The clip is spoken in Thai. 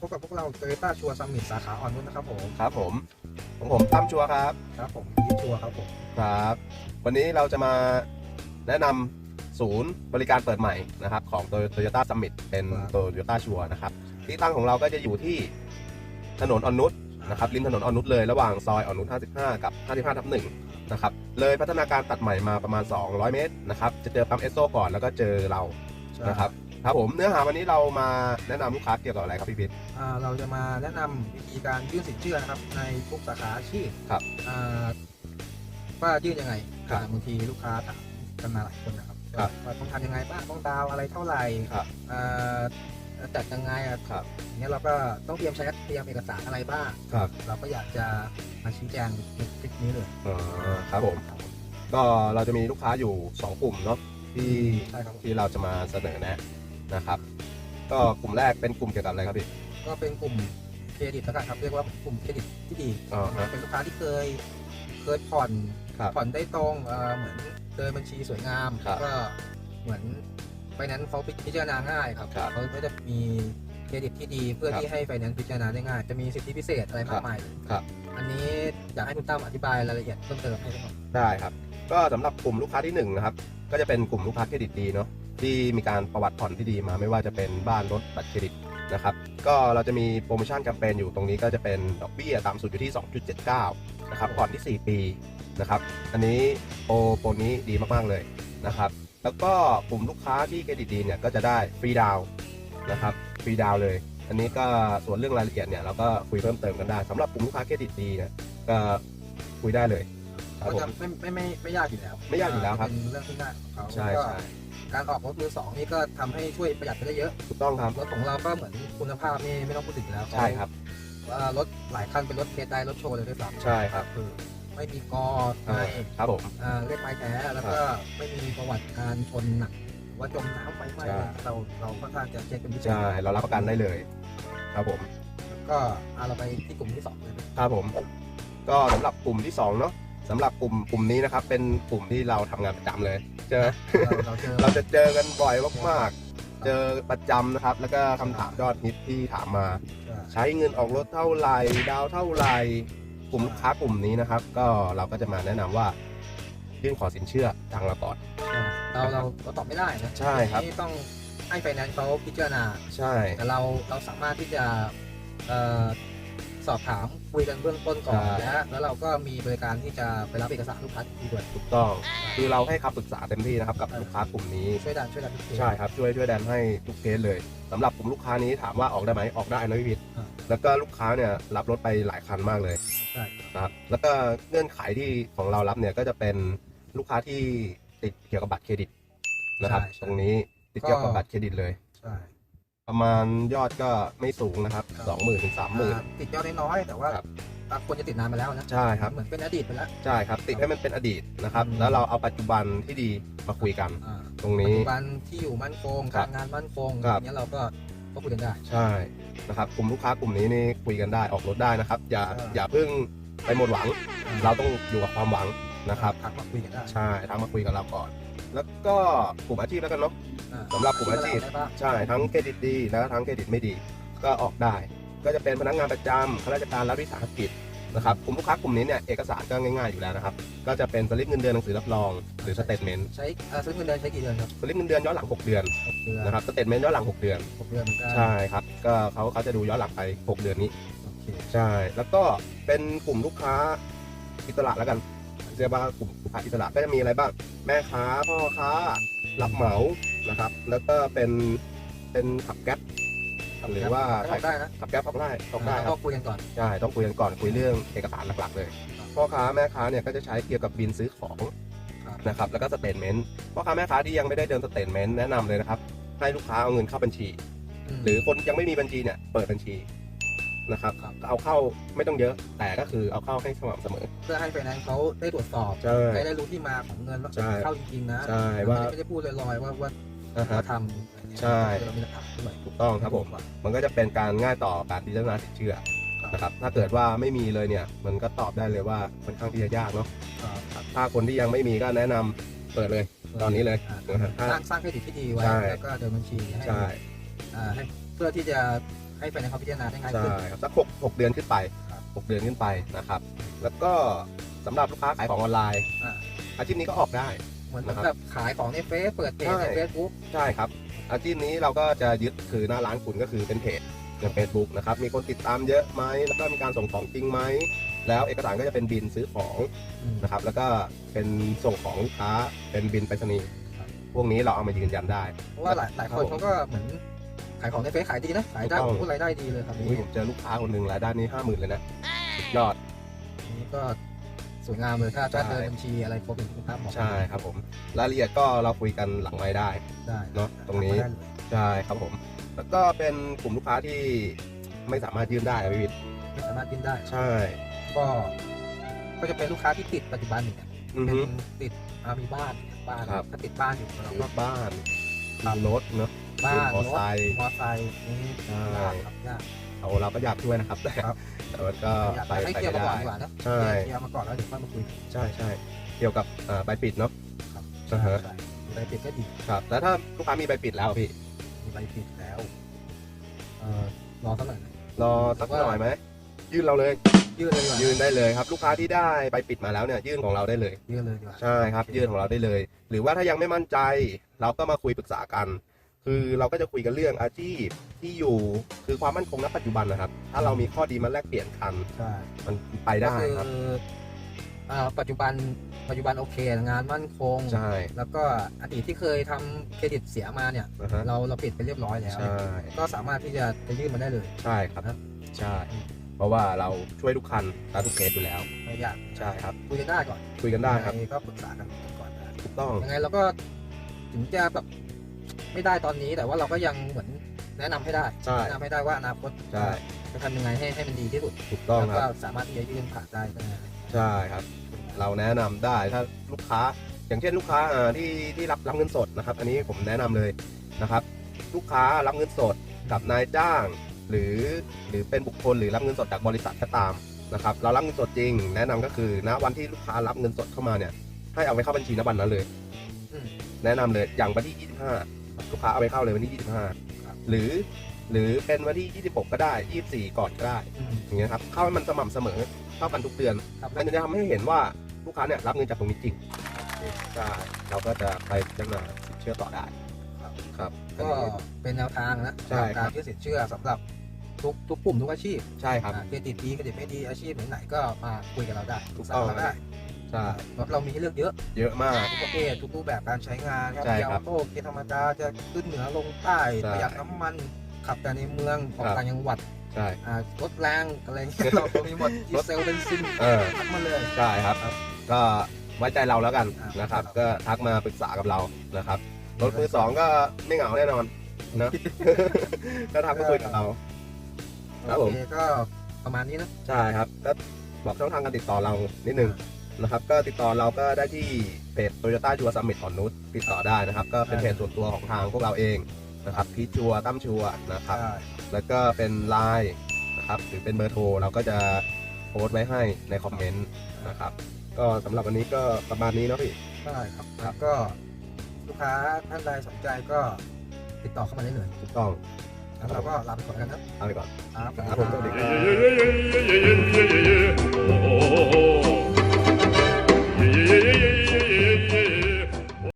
พบกับพวกเราโตโยต้าชัวร์ซัมมิตสาขาอ่อนนุชนะครับผม ครับผมของผมตั้มชัวร์ครับ ครับผมยิปชัวร์ครับผม ครับ วันนี้เราจะมาแนะนำศูนย์บริการเปิดใหม่นะครับของ Toyota Summit เป็น Toyota ชัวร์นะครับที่ตั้งของเราก็จะอยู่ที่ถนนอ่อนนุชนะครับริมถนนอ่อนนุชเลยระหว่างซอยอ่อนนุช55 กับ 55ทับ1นะครับเลยพัฒนาการตัดใหม่มาประมาณ 200 เมตรนะครับจะเจอปั๊มเอสโซก่อนแล้วก็เจอเรา นะครับ ครับผมเนื้อหาวันนี้เรามาแนะนำลูกค้าเกี่ยวกับอะไรครับพี่พิษ อ่าเราจะมาแนะนำวิธีการยื่นสินเชื่อนะครับ ในทุกสาขาอาชีพครับอ่าว่ายื่นยังไงครับอ่าบางทีลูกค้าถามกันมาหลายคนนะครับครับว่าต้องทำยังไงบ้างต้องดาวน์อะไรเท่าไหร่ครับอ่าจัดยังไงอะครับ อย่างเงี้ยเราก็ต้องเตรียมใช้เตรียมเอกสารอะไรบ้างครับ เราก็อยากจะมาชี้แจงในคลิปนี้เลยอ่าครับผมก็เราจะมีลูกค้าอยู่ 2 กลุ่มเนาะที่ใช่ครับที่เราจะมาเสนอแนะ นะครับ ก็กลุ่มแรกเป็นกลุ่มเกี่ยวกับอะไรครับพี่ ก็เป็นกลุ่มเครดิตแล้วกันครับเรียกว่ากลุ่มเครดิตที่ดีอ๋อฮะ เป็นลูกค้าที่เคยเคยผ่อนครับ ผ่อนได้ตรงเอ่อเหมือนเดินบัญชีสวยงามครับก็เหมือนไฟแนนซ์เขาพิจารณาง่ายครับครับเขาก็จะมีเครดิตที่ดีเพื่อครับที่ให้ไฟแนนซ์พิจารณาได้ง่าย จะมีสิทธิพิเศษอะไรมากมายครับ อันนี้อยากให้คุณตั้มอธิบายรายละเอียดเพิ่มเติมให้ได้ไหมได้ครับ ก็สำหรับกลุ่มลูกค้าที่1นะครับ ก็จะเป็นกลุ่มลูกค้าเครดิตดีเนาะ ที่มีการประวัติผ่อนที่ดีมา ไม่ว่าจะเป็นบ้านรถบัตรเครดิตนะครับก็เราจะมีโปรโมชั่นแคมเปญอยู่ตรงนี้ก็จะเป็นดอกเบี้ยต่ำสุดอยู่ที่ 2.79นะครับผ่อนที่ 4 ปีนะครับอันนี้โปรโปรนี้ดีมากๆเลยนะครับแล้วก็กลุ่มลูกค้าที่เครดิตดีเนี่ยก็จะได้ฟรีดาวน์นะครับฟรีดาวน์เลย อันนี้ก็ส่วนเรื่องรายละเอียดเนี่ยเราก็คุยเพิ่มเติมกันได้สำหรับกลุ่มลูกค้าเครดิตดีเนี่ยก็คุยได้เลยครับก็ผจะม ไม่ไม่ไม่ไม่ยากอยู่แล้วไม่ยากอยู่แล้วครับ เป็นเรื่องที่ง่ายของเขาใช่แล้วก็ใช่ การออกรถมือสองนี่ก็ทำให้ช่วยประหยัดไปได้เยอะถูกต้องครับรถของเราก็เหมือนคุณภาพนี่ไม่ต้องพูดถึงอยู่แล้วใช่ครับว่ารถหลายคันเป็นรถเทสได้รถโชว์เลยด้วยซ้ำใช่ครับคือไม่มีกอไม่ครับผมอ่าเลขไม้แท้แล้วก็ไม่มีประวัติการชนหนักหรือว่าจมน้ำไฟไหม้ใช่ เราเราค่อนข้างจะเช็คเป็นพิเศษใช่เรารับประกันได้เลย ครับผม ก็เอาเราไปที่กลุ่มที่สองเลยนะครับผมก็สำหรับกลุ่มที่สองเนาะสำหรับกลุ่มกลุ่มนี้นะครับเป็นกลุ่มที่เราทำงานประจำเลยใช่ไหม เราเราเจอเราจะเจอกันบ่อยมากๆ เจอประจำนะครับ แล้วก็คำถามยอดฮิตที่ถามมา ใช้เงินออกรถเท่าไหร่ดาวเท่าไหร่กลุ่มลูกค้ากลุ่มนี้นะครับ ก็เราก็จะมาแนะนำว่ายื่นขอสินเชื่อทางเราก่อน เราเราเราตอบไม่ได้นะใช่ครับทีนี้ต้องให้ไฟแนนซ์เขาพิจารณา ใช่ แต่เราเราสามารถที่จะเอ่อ สอบถามคุยกันเบื้องต้นก่อนใช่และแล้วเราก็มีบริการที่จะไปรับเอกสารลูกค้าที่ด้วย ถูกต้อง คือเราให้คำปรึกษาเต็มที่นะครับกับลูกค้ากลุ่มนี้ ช่วยดันช่วยดันทุกเคสใช่ครับ ช่วยช่วยแดนให้ทุกเคสเลยสำหรับกลุ่มลูกค้านี้ถามว่าออกได้ไหมออกได้นะพี่พิษอ่า แล้วก็ลูกค้าเนี่ยรับรถไปหลายคันมากเลยใช่นะครับแล้วก็เงื่อนไขที่ของเรารับเนี่ยก็จะเป็นลูกค้าที่ติดเกี่ยวกับบัตรเครดิตนะครับตรงนี้ติดเกี่ยวกับบัตรเครดิตเลย ใช่ ประมาณยอดก็ไม่สูงนะครับ สองหมื่นถึงสามหมื่น อ่าติดยอดน้อยๆแต่ว่าครับ บางคนจะติดนานมาแล้วนะใช่ครับ เหมือนเป็นอดีตไปแล้ว ใช่ครับ ติดให้มันเป็นอดีตนะครับ อืม แล้วเราเอาปัจจุบันที่ดีมาคุยกัน อ่าตรงปัจนี้ จุบันที่อยู่มั่นคงครักาบรงานมั่นคงครับ อย่างเงี้ยเราก็ก็คุยกันได้ ใช่นะครับกลุ่มลูกค้ากลุ่มนี้นี่คุยกันได้ออกรถได้นะครับ อย่าใช่ อย่าเพิ่งไปหมดหวัง เราต้องอยู่กับความหวังนะครับ ทักมาคุยกันได้ ใช่ทักมาคุยกับเราก่อน แล้วก็กลุ่มอาชีพแล้วกันเนาะอ่าสำหรับกลุ่มอาชีพได้บ้างใช่ทั้งเครดิตดีแล้วก็ทั้งเครดิตไม่ดี ก็ออกได้ ก็จะเป็นพนักงานประจำข้าราชการรัฐวิสาหกิจนะครับกลุ่มลูกค้ากลุ่มนี้เนี่ยเอกสารก็ง่ายๆอยู่แล้วนะครับ ก็จะเป็นสลิปเงินเดือนหนังสือรับรองหรือสเตทเมนต์ใช้เอ่อซื้อเงินเดือนใช้กี่เดือนครับสลิปเงินเดือนย้อนหลัง 6 เดือนหกเดือนนะครับสเตทเมนต์ย้อนหลัง 6 เดือนหกเดือนเหมือนกันใช่ครับก็เขาเขาจะดูย้อนหลังไป 6 เดือนนี้โอเคใช่แล้วก็เป็นกลุ่มลูกค้าอิสระแล้วกัน เรียกว่ากลุ่มลูกค้าอิสระก็จะมีอะไรบ้าง แม่ค้าพ่อค้ารับเหมานะครับ แล้วก็เป็นเป็นขับแก๊ปหรือว่าออกได้นะขับแก๊ปออกได้ออกได้คก็รับคุยกันก่อนใช่ต้องคุยกันก่อนคุยเรื่องเอกสารหลักๆเลยครับพ่อค้าแม่ค้าเนี่ยก็จะใช้เกี่ยวกับบินซื้อของครับนะครับแล้วก็สเตทเมนต์พ่อค้าแม่ค้าที่ยังไม่ได้เดินสเตทเมนต์แนะนำเลยนะครับให้ลูกค้าเอาเงินเข้าบัญชีมหรือคนยังไม่มีบัญชีเนี่ยเปิดบัญชี นะครับครับ เอาเข้าไม่ต้องเยอะแต่ก็คือเอาเข้าให้สม่ำเสมอ เพื่อให้ไฟแนนซ์เขาได้ตรวจสอบใช่ได้ได้รู้ที่มาของเงินว่าใช่เข้าจริงๆนะใช่ไม่ว่าได้ไม่ได้พูดลอยๆว่าว่าอ่าฮะ ว่าทำอะไรเงี้ยใช่ เรามีหลักฐานด้วยถูกต้องครับผม มันก็จะเป็นการง่ายต่อการพิจารณาสินเชื่อนะครับถ้าเกิดว่าไม่มีเลยเนี่ย มันก็ตอบได้เลยว่าค่อนข้างที่จะยากเนาะครับถ้าคนที่ยังไม่มีก็แนะนำเปิดเลย ตอนนี้เลยอ่านะฮะถ้าสร้างสร้างเครดิตที่ดีไว้ใช่ แล้วก็เดินบัญชีให้ใช่ อ่าให้เพื่อที่จะ ให้ไฟแนนซ์เขาพิจารณาได้ง่ายใช่ขึ้น ครับสักหกหกเดือนขึ้นไปครับหกเดือนขึ้นไปนะครับ แล้วก็สำหรับลูกค้าขายของออนไลน์อ่า อาชีพนี้ก็ออกได้ เหมือนนะครับแบบขายของในเฟซเปิดเพจในใช่เฟซบุ๊กใช่ครับ อาชีพนี้เราก็จะยึดคือหน้าร้านคุณก็คือเป็นเพจในเฟซบุ๊กนะครับ มีคนติดตามเยอะไหมแล้วก็มีการส่งของจริงไหม แล้วเอกสารก็จะเป็นบินซื้อของนะครับ แล้วก็เป็นส่งของลูกค้าเป็นบินไปรษณีย์ครับพวกนี้เราเอามายืนยันได้ เพราะว่าหลายหลายคนเขาก็เหมือน ขายของในเฟซขายดีนะ ขายได้ถูกต้องพูดรายได้ดีเลยครับอุ๊ยผมเจอลูกค้าคนหนึ่งรายได้นี่ห้าหมื่นเลยนะสุดยอดอันนี้ก็สวยงามเลยถ้าถ้าใช่เดินบัญชีอะไรครบเป็นคุณภาพหมดใช่ครับผมรายละเอียดก็เราคุยกันหลังไม้ได้ได้เนอะตรงนี้ได้เลยใช่ครับผม แล้วก็เป็นกลุ่มลูกค้าที่ไม่สามารถยื่นได้อะพี่วิทย์ไม่สามารถยื่นได้ใช่ ก็ก็จะเป็นลูกค้าที่ติดปัจจุบันอยู่เนี่ยอือเป็นฮึติดอามีบ้านเนี่ยบ้านครับถ้าติดบ้านอยู่เราซื้ก็อบ้านมีรถเนาะ บ้านมอรถไซค์มอไซค์นี่ใช่ยากครับยาก เราเราก็อยากช่วยนะครับ แต่ครับ แต่มันก็อยากไปให้ไปเคลียร์ไม่มาก่อได้ นดีกว่านะใช่เคลียร์มาก่อนแล้วเดี๋ยวค่อยมาคุย ใช่ใช่เกี่ยวกับอ่าใบปิดเนาะครับ อ่าฮะใช่ใบปิดก็ดีครับแล้วถ้าลูกค้ามีใบปิดแล้วพี่มีใบปิดแล้วเอ่อรอสักหน่อยนะรอสักหน่อยไหมยื่นเราเลย ยื่นเลยดีกว่ายื่นได้เลยครับ ลูกค้าที่ได้ใบปิดมาแล้วเนี่ยยื่นของเราได้เลยยื่นเลยดีกว่า ใช่ครับยื่นของเราได้เลย หรือว่าถ้ายังไม่มั่นใจ เราก็มาคุยปรึกษากัน คือเราก็จะคุยกันเรื่องอาชีพที่อยู่คือความมั่นคงณปัจจุบันนะครับ ถ้าเรามีข้อดีมาแลกเปลี่ยนกันใช่มันไปได้ก็คือครับอ่าปัจจุบันปัจจุบันโอเคงานมั่นคง ใช่ แล้วก็อดีตที่เคยทำเครดิตเสียมาเนี่ยนะฮะ เราเราปิดไปเรียบร้อยแล้ว ใช่ก็สามารถที่จะจะยื่นมาได้เลยใช่ครับครับใช่ เพราะว่าเราช่วยทุกคันและทุกเคสอยู่แล้ว ไม่ยากใช่ครับ คุยกันได้ก่อนคุยกันได้ครับยังงก็ปรึกษากันก่อนนะถูกต้อง ยังไงเราก็ถึงจะแบบ ไม่ได้ตอนนี้แต่ว่าเราก็ยังเหมือนแนะนำให้ได้ใช่ แนะนำให้ได้ว่าอนาคตใช่ จะทำยังไงให้ให้มันดีที่สุดถูกต้องแล้วคก็รับ สามารถที่จะยื่นผ่านได้นะใช่ครับ เราแนะนำได้ถ้าลูกค้า อย่างเช่นลูกค้าอ่าที่ที่รับรับเงินสดนะครับ อันนี้ผมแนะนำเลยนะครับ ลูกค้ารับเงินสดกับนายจ้าง หรือหรือเป็นบุคคลหรือรับเงินสดจากบริษัทก็ตามนะครับ เรารับเงินสดจริง แนะนำก็คือณวันที่ลูกค้ารับเงินสดเข้ามาเนี่ยให้เอาไปเข้าบัญชีณวันนั้นเลย อืมแนะนำเลยอย่างวันที่25 ลูกค้าเอาไปเข้าเลยวันที่ครับ25 หรือ หรือเป็นวันที่ 26 ก็ได้ 24 ก่อนก็ได้อืมอย่างเงี้ยครับเข้าให้มันสม่ำเสมอเข้ากันทุกเดือนครับมันจะทำให้เห็นว่าลูกค้าเนี่ยรับเงินจากตรงนี้จริงใช่เราก็จะไปพิจารณาสินเชื่อต่อได้ครับครับก็เป็นแนวทางนะใช่ครับการยื่นสินเชื่อสำหรับทุกทุกกลุ่มทุกอาชีพใช่ครับอ่าเครดิตดีเครดิตไม่ดีอาชีพไหนๆก็มาคุยกับเราได้ถูกต้องปรึษาเราได้ ใช่เพราะเรามีให้เลือกเยอะเยอะมาก ทุกประเภททุกรูปแบบการใช้งานครับใช่เกียครับร์โต้เกียร์ธรรมดาจะขึ้นเหนือลงใต้ใช่ประหยัดน้ำมันขับแต่ในเมืองออกครับ ต่างจังหวัดใช่ อ่ารถแรงอะไรเงี้ยเราเรามีหมดดีเซลเบนซินเออ ทักมาเลย ใช่ครับครับก็ไว้ใจเราแล้วกันอ่านนะครับครับ ก็ทักมาปรึกษากับเรานะครับ รถมือสองก็ไม่เหงาแน่นอนนะ ก็ทักมาคุยกับเรา ครับผม โอเคก็ประมาณนี้นะ ใช่ครับ ก็บอกช่องทางการติดต่อเรานิดนึง นะครับ ก็ติดต่อเราก็ได้ที่เพจ Toyota จัวซัมมิตอ่อนนุชติดต่อได้นะครับ ก็เป็นเพจส่วนตัวของทางพวกเราเองนะครับพีชชัวตั้มชัวนะครับใช่แล้วก็เป็นไลน์นะครับหรือเป็นเบอร์โทรเราก็จะโพสต์ไว้ให้ในคอมเมนต์นะครับ ก็สำหรับวันนี้ก็ประมาณนี้เนาะพี่ได้ครับแล้วก็ลูกค้าท่านใดสนใจก็ติดต่อเข้ามาได้เลยถูกต้องแล้วเราก็ลาไปก่อนแล้วกันนะเอาไปก่อนครับครับผมสวัสดีครับ